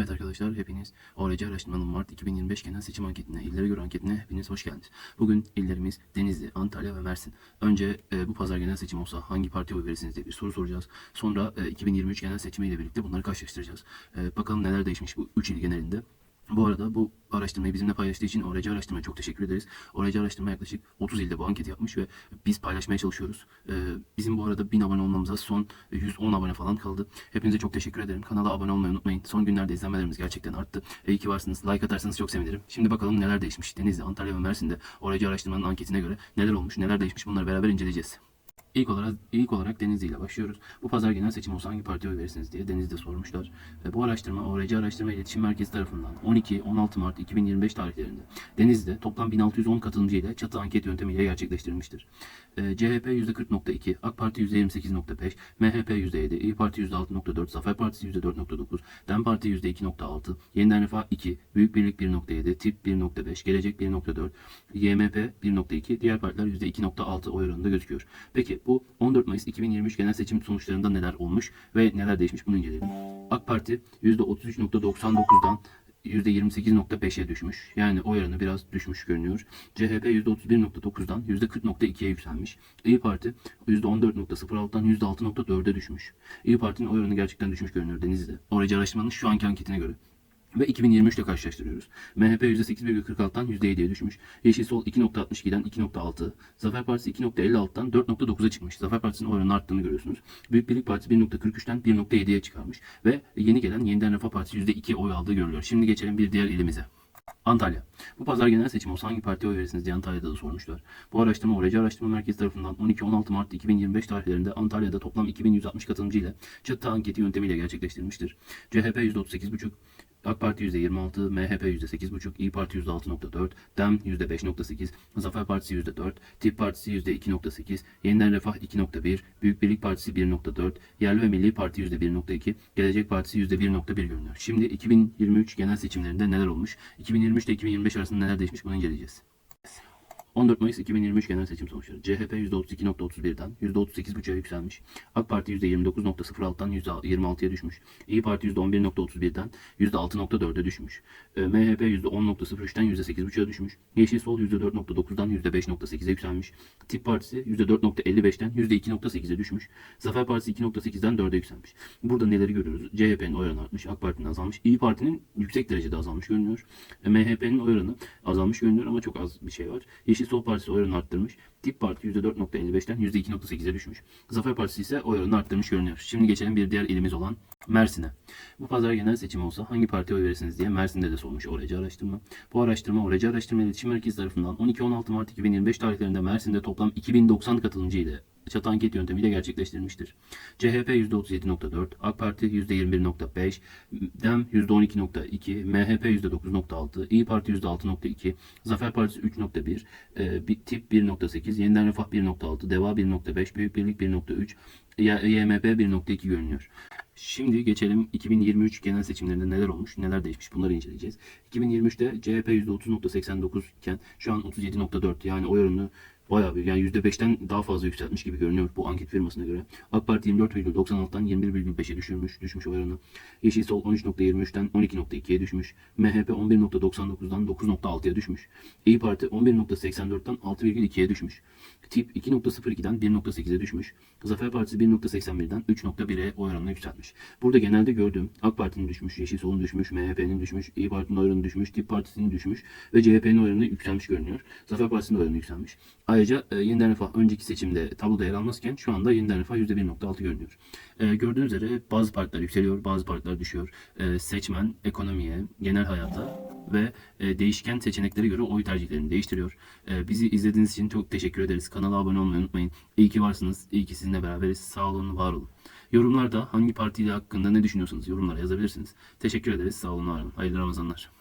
Evet arkadaşlar hepiniz ORC Araştırmanın Mart 2025 genel seçim anketine, illere göre anketine hepiniz hoş geldiniz. Bugün illerimiz Denizli, Antalya ve Mersin. Önce e, bu pazar genel seçim olsa hangi partiye oy verirsiniz diye bir soru soracağız. Sonra e, 2023 genel seçimiyle birlikte bunları karşılaştıracağız. E, bakalım neler değişmiş bu 3 il genelinde. Bu arada bu araştırmayı bizimle paylaştığı için ORC Araştırma'ya çok teşekkür ederiz. ORC Araştırma yaklaşık 30 ilde bu anketi yapmış ve biz paylaşmaya çalışıyoruz. Ee, bizim bu arada 1000 abone olmamıza son 110 abone falan kaldı. Hepinize çok teşekkür ederim. Kanala abone olmayı unutmayın. Son günlerde izlenmelerimiz gerçekten arttı. İyi ki varsınız. Like atarsanız çok sevinirim. Şimdi bakalım neler değişmiş. Denizli, Antalya ve Mersin'de ORC Araştırma'nın anketine göre neler olmuş, neler değişmiş bunları beraber inceleyeceğiz. İlk olarak ilk olarak Denizli ile başlıyoruz. Bu pazar genel seçim olsa hangi partiye oy verirsiniz diye Denizli'de sormuşlar. E, bu araştırma ORC Araştırma İletişim Merkezi tarafından 12-16 Mart 2025 tarihlerinde Denizli'de toplam 1610 katılımcı ile çatı anket yöntemiyle gerçekleştirilmiştir. E, CHP %40.2, AK Parti %28.5, MHP %7, İyi Parti %6.4, Zafer Partisi %4.9, DEM Parti %2.6, Yeniden Refah 2, Büyük Birlik 1.7, TİP 1.5, Gelecek 1.4, YMP 1.2, diğer partiler %2.6 oy oranında gözüküyor. Peki bu 14 Mayıs 2023 genel seçim sonuçlarında neler olmuş ve neler değişmiş bunu inceleyelim. AK Parti %33.99'dan %28.5'e düşmüş. Yani oy oranı biraz düşmüş görünüyor. CHP %31.9'dan %40.2'ye yükselmiş. İyi Parti %14.06'dan %6.4'e düşmüş. İyi Parti'nin oy oranı gerçekten düşmüş görünüyor Denizli'de. Oracı araştırmanın şu anki anketine göre. Ve 2023 ile karşılaştırıyoruz. MHP %8,46'dan %7'ye düşmüş. Yeşil Sol 2.62'den 2.6. Zafer Partisi 2.56'dan 4.9'a çıkmış. Zafer Partisi'nin oranının arttığını görüyorsunuz. Büyük Birlik Partisi 1.43'ten 1.7'ye çıkarmış. Ve yeni gelen Yeniden Refah Partisi %2 oy aldığı görülüyor. Şimdi geçelim bir diğer ilimize. Antalya. Bu pazar genel seçim olsa hangi partiye oy verirsiniz diye Antalya'da da sormuşlar. Bu araştırma ORC Araştırma Merkezi tarafından 12-16 Mart 2025 tarihlerinde Antalya'da toplam 2160 katılımcı ile çatı anketi yöntemiyle gerçekleştirilmiştir. CHP %38,5, AK Parti %26, MHP %8,5, İyi Parti %6,4, DEM %5,8, Zafer Partisi %4, TİP Partisi %2,8, Yeniden Refah 2,1, Büyük Birlik Partisi 1,4, Yerli ve Milli Parti %1,2, Gelecek Partisi %1,1 görünüyor. Şimdi 2023 genel seçimlerinde neler olmuş? 2023 ile 2025 arasında neler değişmiş bunu inceleyeceğiz. 14 Mayıs 2023 genel seçim sonuçları. CHP %32.31'den %38.5'a yükselmiş. AK Parti %29.06'dan %26'ya düşmüş. İyi Parti %11.31'den %6.4'e düşmüş. MHP %10.03'ten %8.5'a düşmüş. Yeşil Sol %4.9'dan %5.8'e yükselmiş. Tip Partisi %4.55'ten %2.8'e düşmüş. Zafer Partisi 2.8'den 4'e yükselmiş. Burada neleri görüyoruz? CHP'nin oy oranı artmış, AK Parti'nin azalmış. İyi Parti'nin yüksek derecede azalmış görünüyor. E, MHP'nin oy oranı azalmış görünüyor ama çok az bir şey var. Yeşil Sol Partisi oy oranını arttırmış. Tip Parti %4.55'ten %2.8'e düşmüş. Zafer Partisi ise oy oranını arttırmış görünüyor. Şimdi geçelim bir diğer ilimiz olan Mersin'e. Bu pazar genel seçim olsa hangi partiye oy verirsiniz diye Mersin'de de sormuş ORC araştırma. Bu araştırma ORC Araştırma İletişim Merkezi tarafından 12-16 Mart 2025 tarihlerinde Mersin'de toplam 2090 katılımcı ile çatı anket yöntemiyle gerçekleştirilmiştir. CHP %37.4, AK Parti %21.5, DEM %12.2, MHP %9.6, İyi Parti %6.2, Zafer Partisi 3.1, e, Tip 1.8, Yeniden Refah 1.6, Deva 1.5, Büyük Birlik 1.3, Y- YMP 1.2 görünüyor. Şimdi geçelim 2023 genel seçimlerinde neler olmuş, neler değişmiş bunları inceleyeceğiz. 2023'te CHP %30.89 iken şu an 37.4 yani oy oranı bayağı büyük. Yani %5'ten daha fazla yükseltmiş gibi görünüyor bu anket firmasına göre. AK Parti 24,96'dan 21,5'e düşürmüş, düşmüş oy oranı. Yeşil Sol 13,23'ten 12,2'ye düşmüş. MHP 11,99'dan 9,6'ya düşmüş. İyi Parti 11,84'ten 6,2'ye düşmüş. Tip 2,02'den 1,8'e düşmüş. Zafer Partisi 1,81'den 3,1'e oy oranını yükseltmiş. Burada genelde gördüğüm AK Parti'nin düşmüş, Yeşil Sol'un düşmüş, MHP'nin düşmüş, İyi Parti'nin oranı düşmüş, Tip Partisi'nin düşmüş ve CHP'nin oranı yükselmiş görünüyor. Zafer Partisi'nin oranı yükselmiş. Ayrıca e, Yeniden Refah önceki seçimde tabloda yer almazken şu anda Yeniden Refah %1.6 görünüyor. E, gördüğünüz üzere bazı partiler yükseliyor, bazı partiler düşüyor. E, seçmen ekonomiye, genel hayata ve e, değişken seçeneklere göre oy tercihlerini değiştiriyor. E, bizi izlediğiniz için çok teşekkür ederiz. Kanala abone olmayı unutmayın. İyi ki varsınız. İyi ki sizinle beraberiz. Sağ olun, var olun. Yorumlarda hangi partiyle hakkında ne düşünüyorsanız yorumlara yazabilirsiniz. Teşekkür ederiz. Sağ olun, var olun. Hayırlı Ramazanlar.